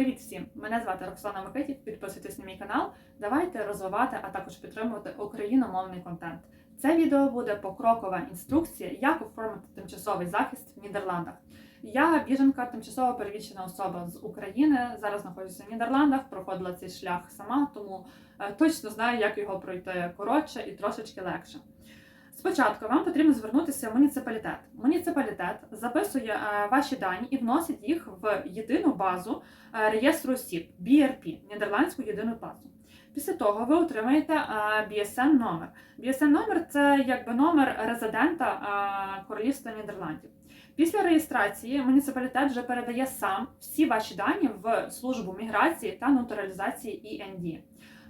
Привіт всім! Мене звати Роксана Микитів. Підписуйтесь на мій канал. Давайте розвивати, а також підтримувати україномовний контент. Це відео буде покрокова інструкція, як оформити тимчасовий захист в Нідерландах. Я біженка, тимчасово перевічена особа з України. Зараз знаходжуся в Нідерландах, проходила цей шлях сама, тому е, точно знаю, як його пройти коротше і трошечки легше. Спочатку вам потрібно звернутися в муніципалітет. Муніципалітет записує е, ваші дані і вносить їх в єдину базу е, реєстру осіб BRP, Нідерландську єдину базу. Після того ви отримаєте е, BSN номер. BSN номер це якби номер резидента Королівства Нідерландів. Після реєстрації муніципалітет вже передає сам всі ваші дані в службу міграції та натуралізації END.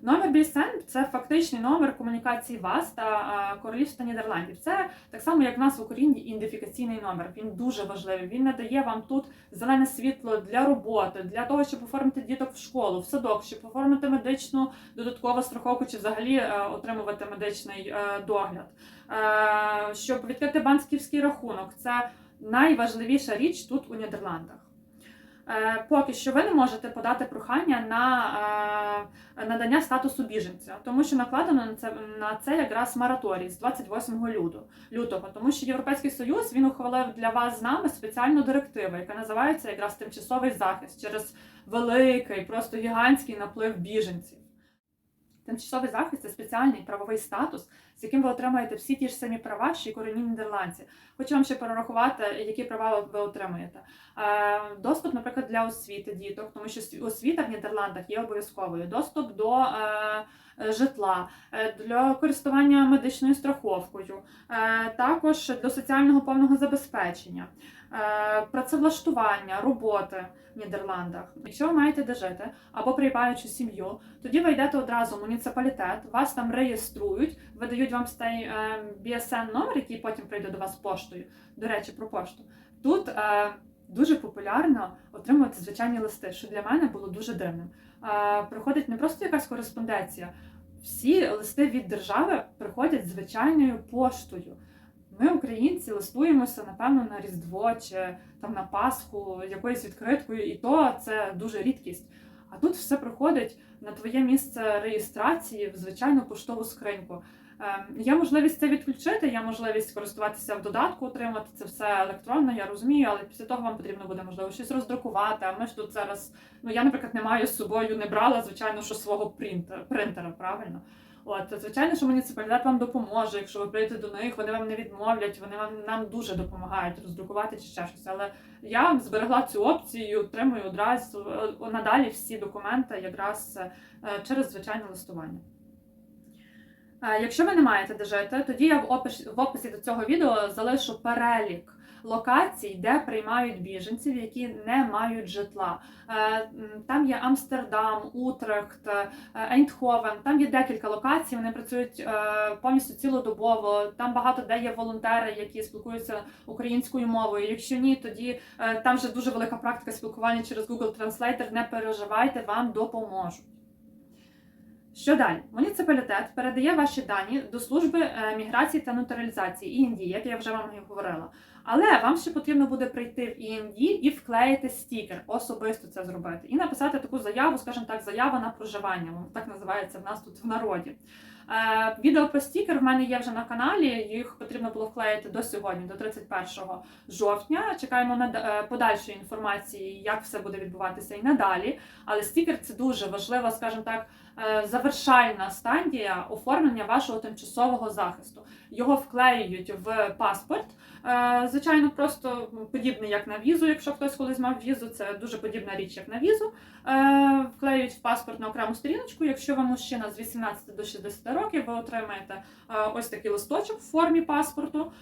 Номер BSN – це фактичний номер комунікації вас та Королівства Нідерландів. Це так само, як в нас в Україні ідентифікаційний номер. Він дуже важливий. Він надає вам тут зелене світло для роботи, для того, щоб оформити діток в школу, в садок, щоб оформити медичну додаткову страховку чи взагалі е, отримувати медичний е, догляд, е, щоб відкрити банківський рахунок. Це найважливіша річ тут у Нідерландах. Е, Поки що ви не можете подати прохання на е, надання статусу біженця, тому що накладено на це на це якраз мораторій з 28 лютого, лютого, тому що Європейський Союз він ухвалив для вас з нами спеціальну директиву, яка називається якраз тимчасовий захист через великий, просто гігантський наплив біженців. Тимчасовий захист це спеціальний правовий статус, з яким ви отримаєте всі ті ж самі права, що й корінні нідерландці. Хочу вам ще перерахувати, які права ви отримуєте. Е, Доступ, наприклад, для освіти діток, тому що освіта в Нідерландах є обов'язковою. Доступ до е, житла, е, для користування медичною страховкою, також до соціального повного забезпечення, працевлаштування, роботи в Нідерландах. Якщо ви маєте де жити або приймаючу сім'ю, тоді ви йдете одразу в муніципалітет, вас там реєструють, видають вам цей е, BSN номер, який потім прийде до вас поштою. До речі, про пошту. Тут е, дуже популярно отримувати звичайні листи, що для мене було дуже дивним. Е, приходить не просто якась кореспонденція, всі листи від держави приходять звичайною поштою. Ми, українці, листуємося, напевно, на Різдво чи там на Пасху якоюсь відкриткою, і то це дуже рідкість. А тут все приходить на твоє місце реєстрації в звичайну поштову скриньку. Ем, Є можливість це відключити, є можливість користуватися в додатку, отримати це все електронно, я розумію, але після того вам потрібно буде можливо щось роздрукувати. А ми ж тут зараз, ну я, наприклад, не маю з собою, не брала, звичайно, що свого принтера, принтера правильно. От, звичайно, що муніципалітет вам допоможе, якщо ви прийдете до них, вони вам не відмовлять, вони вам нам дуже допомагають роздрукувати чи ще щось. Але я зберегла цю опцію, отримую одразу е, надалі всі документи якраз е, через звичайне листування. Е, Якщо ви не маєте де жити, тоді я в описі, в описі до цього відео залишу перелік локацій, де приймають біженців, які не мають житла. Е, Там є Амстердам, Утрехт, е, Ейндховен. Там є декілька локацій. Вони працюють е, повністю цілодобово. Там багато де є волонтери, які спілкуються українською мовою. Якщо ні, тоді там вже дуже велика практика спілкування через Google Translator. Не переживайте, вам допоможуть. Що далі? Муніципалітет передає ваші дані до служби е, міграції та натуралізації ІНДІ, як я вже вам і говорила. Але вам ще потрібно буде прийти в ІНДІ і вклеїти стікер, особисто це зробити, і написати таку заяву, скажімо так, заява на проживання. Так називається в нас тут в народі. Е, Відео про стікер в мене є вже на каналі. Їх потрібно було вклеїти до сьогодні, до 31 жовтня. Чекаємо на е, подальшої інформації, як все буде відбуватися і надалі. Але стікер це дуже важлива, скажімо так, е, завершальна стадія оформлення вашого тимчасового захисту. Його вклеюють в паспорт. Е, Звичайно, просто подібний як на візу, якщо хтось колись мав візу, це дуже подібна річ, як на візу. Е, Вклеюють в паспорт на окрему сторіночку. Якщо ви мужчина з 18 до 60 років, ви отримаєте е, ось такий листочок в формі паспорту.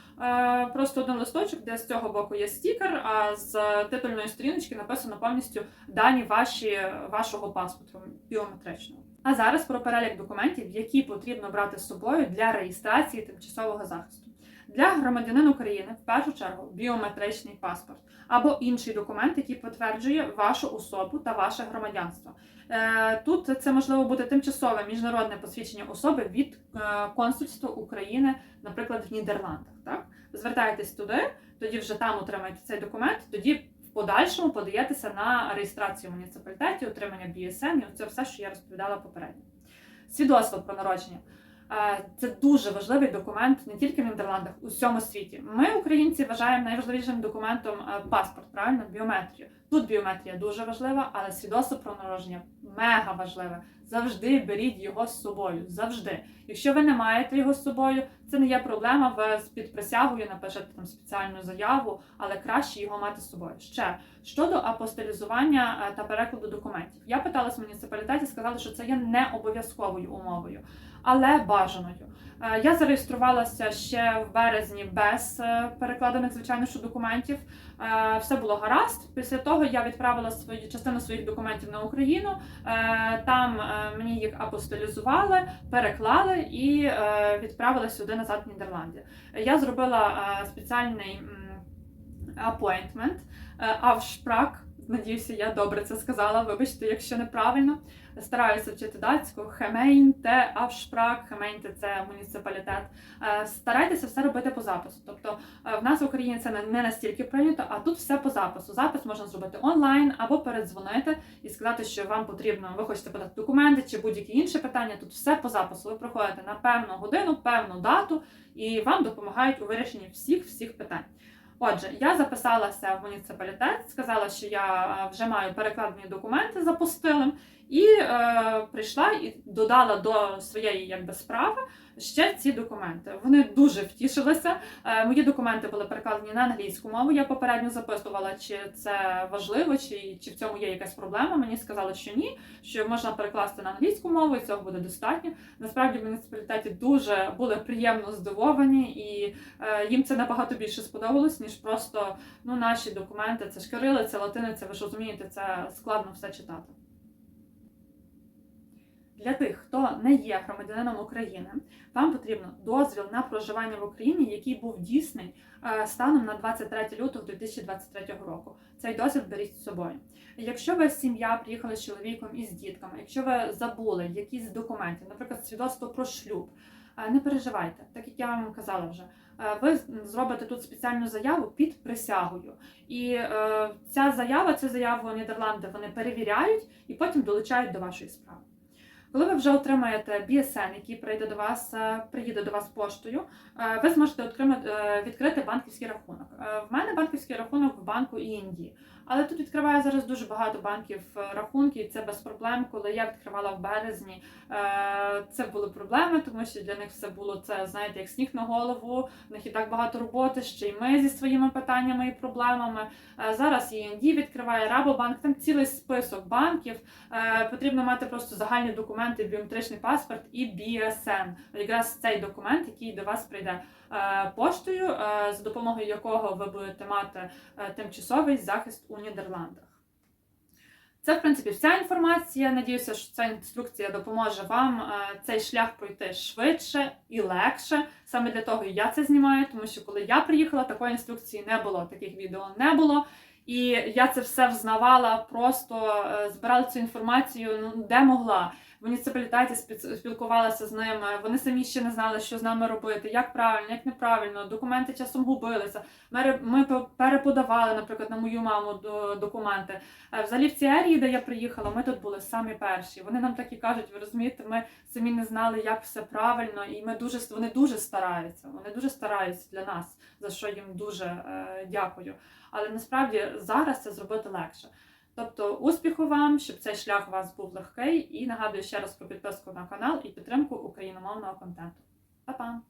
Просто один листочок, де з цього боку є стікер, а з титульної сторіночки написано повністю дані ваші, вашого паспорту біометричного. А зараз про перелік документів, які потрібно брати з собою для реєстрації тимчасового захисту. Для громадянина України в першу чергу біометричний паспорт або інший документ, який підтверджує вашу особу та ваше громадянство. Е, Тут це можливо бути тимчасове міжнародне посвідчення особи від е, консульства України, наприклад, в Нідерландах. Так, звертаєтесь туди, тоді вже там отримаєте цей документ, тоді в подальшому подаєтеся на реєстрацію в муніципалітеті, отримання BSN і це все, що я розповідала попередньо. Свідоцтво про народження. Е, Це дуже важливий документ не тільки в Нідерландах, у всьому світі. Ми, українці, вважаємо найважливішим документом е, паспорт, правильно, біометрію. Тут біометрія дуже важлива, але свідоцтво про народження мега важливе. Завжди беріть його з собою. Завжди. Якщо ви не маєте його з собою, це не є проблема. Ви з під присягою напишете там спеціальну заяву, але краще його мати з собою. Ще щодо апостилізування е, та перекладу документів. Я питалась в муніципалітеті, сказали, що це є не обов'язковою умовою, але бажаною. Е, Я зареєструвалася ще в березні без е, перекладених, звичайно, що документів. Е, Все було гаразд. Після того я відправила свою частину своїх документів на Україну. Там мені їх апостилізували, переклали і відправили сюди назад в Нідерланди. Я зробила спеціальний апойнтмент, авшпрак. Надіюся, я добре це сказала. Вибачте, якщо неправильно. Стараюся вчити датську, хемейнте, авшпрак, хемейнте це муніципалітет. Е, Старайтеся все робити по запису. Тобто е, в нас в Україні це не- настільки прийнято, а тут все по запису. Запис можна зробити онлайн або передзвонити і сказати, що вам потрібно, ви хочете подати документи чи будь-які інші питання. Тут все по запису. Ви приходите на певну годину, певну дату, і вам допомагають у вирішенні всіх всіх питань. Отже, я записалася в муніципалітет, сказала, що я е, вже маю перекладені документи за постилем, і е, прийшла і додала до своєї якби справи ще ці документи. Вони дуже втішилися. Е, мої документи були перекладені на англійську мову. Я попередньо записувала, чи це важливо, чи, чи в цьому є якась проблема. Мені сказали, що ні, що можна перекласти на англійську мову, і цього буде достатньо. Насправді в муніципалітеті дуже були приємно здивовані, і е, їм це набагато більше сподобалось, ніж просто ну, наші документи. Це ж кирилиця, латиниця, ви ж розумієте, це складно все читати. Для тих, хто не є громадянином України, вам потрібно дозвіл на проживання в Україні, який був дійсний е, станом на 23 лютого 2023 року. Цей дозвіл беріть з собою. Якщо ви сім'я приїхали з чоловіком і з дітками, якщо ви забули якісь документи, наприклад, свідоцтво про шлюб, е, не переживайте, так як я вам казала вже. е, Ви зробите тут спеціальну заяву під присягою, і е, ця заява, цю заяву Нідерланди вони перевіряють і потім долучають до вашої справи. Коли ви вже отримаєте BSN, який прийде до вас, е, приїде до вас поштою, е, ви зможете е, відкрити банківський рахунок. В мене банківський рахунок в банку Індії. Але тут відкриває зараз дуже багато банків е, рахунків, і це без проблем. Коли я відкривала в березні, е, це були проблеми, тому що для них все було це, знаєте, як сніг на голову. В них і так багато роботи, ще й ми зі своїми питаннями і проблемами. Е, Зараз ІНД відкриває Рабобанк, там цілий список банків. Потрібно мати просто загальні документи, біометричний паспорт і BSN. Якраз цей документ, який до вас прийде поштою, е, за допомогою якого ви будете мати е, тимчасовий захист у Нідерландах. Це, в принципі, вся інформація. Надіюся, що ця інструкція допоможе вам е, цей шлях пройти швидше і легше. Саме для того я це знімаю, тому що коли я приїхала, такої інструкції не було, таких відео не було. І я це все взнавала, просто е, збирала цю інформацію, ну де могла. В муніципалітеті спілкувалася з ними. Вони самі ще не знали, що з нами робити, як правильно, як неправильно. Документи часом губилися. Ми, ми переподавали, наприклад, на мою маму до- документи. Е, Взагалі в цій ерії, де я приїхала, ми тут були самі перші. Вони нам так і кажуть, ви розумієте, ми самі не знали, як все правильно, і ми дуже вони дуже стараються. Вони дуже стараються для нас, за що їм дуже е, дякую. Але насправді зараз це зробити легше. Тобто успіху вам, щоб цей шлях у вас був легкий. І нагадую ще раз про підписку на канал і підтримку україномовного контенту. Па-па!